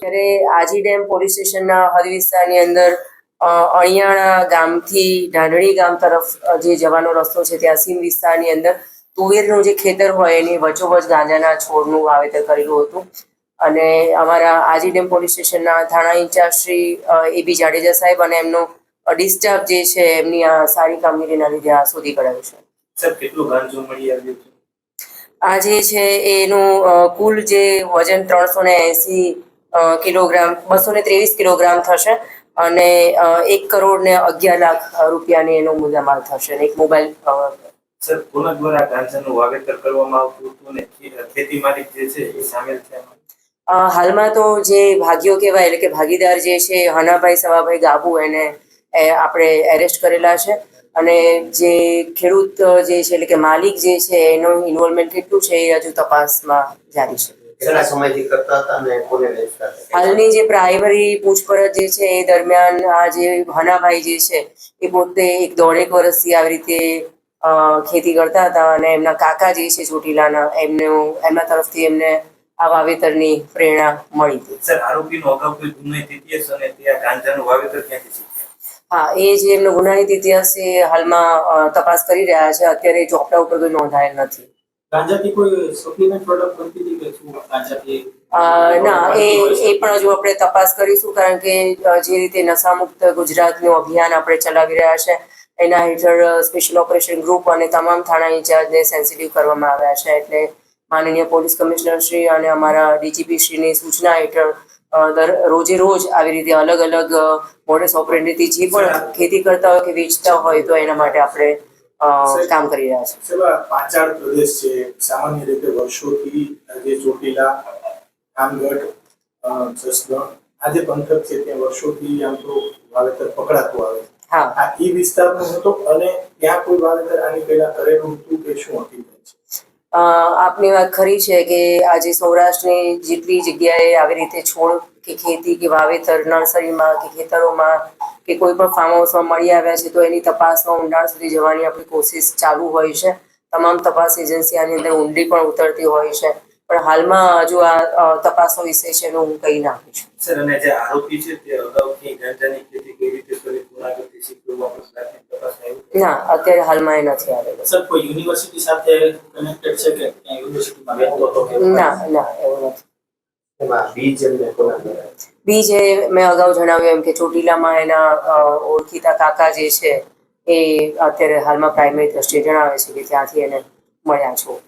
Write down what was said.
ત્યારે Aji dam police સ્ટેશનના હદ વિસ્તારની અંદર અણિયાણા ગામથી ઢાંઢણી ગામ તરફ જે જવાનો રસ્તો છે ત્યાં સીમ વિસ્તારની અંદર તુવેરનું જે ખેતર હોય એની વચ્ચોવચ ગાંજાના છોડનું વાવેતર કરેલું હતું. અને અમારા આજી ડેમ પોલીસ સ્ટેશનના થાણા incharge Shri A B Jadeja સાહેબ અને એમનો ડિસ્ટર્બ જે છે એમની આ સારી કામગીરીના લીધે આ શોધી કઢાયું છે. કેટલું ગાંજો મળી આવ્યું છે આ જે છે એનું કુલ જે વજન ત્રણસો ને એંસી કિલોગ્રામ બસો ને ત્રેવીસ કિલોગ્રામ થશે અને એક કરોડ ને અગિયાર લાખ રૂપિયાની એનો મુદ્દામાલ થશે અને એક મોબાઈલ સર કોના દ્વારા ગાંજાનું વાવેતર કરવામાં આવતું હતું ને ખેતી માલિક જે છે એ સામેલ છે હાલમાં તો જે ભાગીઓ કહેવાય એટલે કે ભાગીદાર જે છે હનાભાઈ સવાભાઈ ગાબુ એને આપણે એરેસ્ટ કરેલા છે. અને જે ખેડૂત જે છે એટલે કે માલિક જે છે એનું ઇન્વોલ્વમેન્ટ કેટલું છે એ હજુ તપાસમાં જારી છે. કેટલા સમયથી કરતા હતા અને કોને વેચતા હતા હાલની જે પ્રાઇમરી પૂછપરછ જે છે એ દરમિયાન આ જે હનાભાઈ જે છે એ પોતે એક દોઢેક વર્ષથી આવી રીતે ખેતી કરતા હતા અને એમના કાકા જે છે ચોટીલાના એમનું એમના તરફથી એમને આ વાવેતરની પ્રેરણા મળી હતી. સર આરોપીનો અગાઉ કોઈ ગુનો ઇતિહાસ અને ત્યાં ગાંજાનું વાવેતર ક્યાંથી શીખ્યા? હા એ જે એમનો ગુનાહિત ઇતિહાસ એ હાલમાં તપાસ કરી રહ્યા છે. અત્યારે ચોપડા ઉપર કોઈ નોંધાયેલ નથી. ગાંજાથી કોઈ સપ્લિમેન્ટ પ્રોડક્ટ બનતી હતી કે શું ગાંજાથી? ના એ એ પણ હજુ આપણે તપાસ કરીશું કારણ કે જે રીતે નશામુક્ત ગુજરાતનું અભિયાન આપણે ચલાવી રહ્યા છે એના હેઠળ સ્પેશિયલ ઓપરેશન ગ્રુપ અને તમામ થાણા ઇન્ચાર્જને સેન્સિટિવ કરવામાં આવ્યા છે. એટલે માનનીય પોલીસ કમિશનર શ્રી અને અમારા ડીજીપી શ્રીની સૂચના હેઠળ દર રોજે રોજ આવી રીતે અલગ અલગ મોડેસ ઓપરેન્ડીથી જે પણ ખેતી કરતા હોય કે વેચતા હોય તો એના માટે આપણે કામ કરી રહ્યા છે. પાંચાળ પ્રદેશ છે સામાન્ય રીતે વર્ષોથી જે ચોટીલા રામગઢ જસદણ આ જે પંથક છે ત્યાં વર્ષોથી આમ તો વાવેતર પકડાતું આવે હા. આ એ વિસ્તારનો હતો અને ત્યાં કોઈ વાવેતર આની પહેલા કરેલું હતું કે શું હકીકત છે આપની વાત ખરી છે કે આજે સૌરાષ્ટ્રની જેટલી જગ્યાએ આવી રીતે છોડ કે ખેતી કે વાવેતર નર્સરીમાં કે ખેતરોમાં કે કોઈ પણ ફાર્મ હાઉસમાં મળી આવ્યા છે તો એની તપાસમાં ઊંડાણ સુધી જવાની આપણી કોશિશ ચાલુ હોય છે. તમામ તપાસ એજન્સી આની અંદર ઊંડી પણ ઉતરતી હોય છે. પણ હાલમાં હજુ આ તપાસનો વિષય છે એનું હું કહી નાખું છું. સર અને જે આરોપી છે તે અગાઉથી ગાંજાની ખેતી કેવી રીતે કરી ગુનાગતી શીખવવા પણ પ્રાથમિક તપાસ ના અત્યારે હાલમાં એ નથી આવેલો. સર કોઈ યુનિવર્સિટી સાથે કનેક્ટેડ છે કે યુનિવર્સિટીમાં રહેતો હતો કે ના ના એવું નથી. એમાં બીજ એમને કોના દ્વારા? બીજે મેં અગાઉ જણાવ્યું એમ કે ચોટીલામાં એના ઓળખીતા કાકા જે છે, એ અત્યારે હાલમાં પ્રાઇમરી દ્રષ્ટિએ જણાવે છે કે ત્યાંથી એને મળ્યા છો.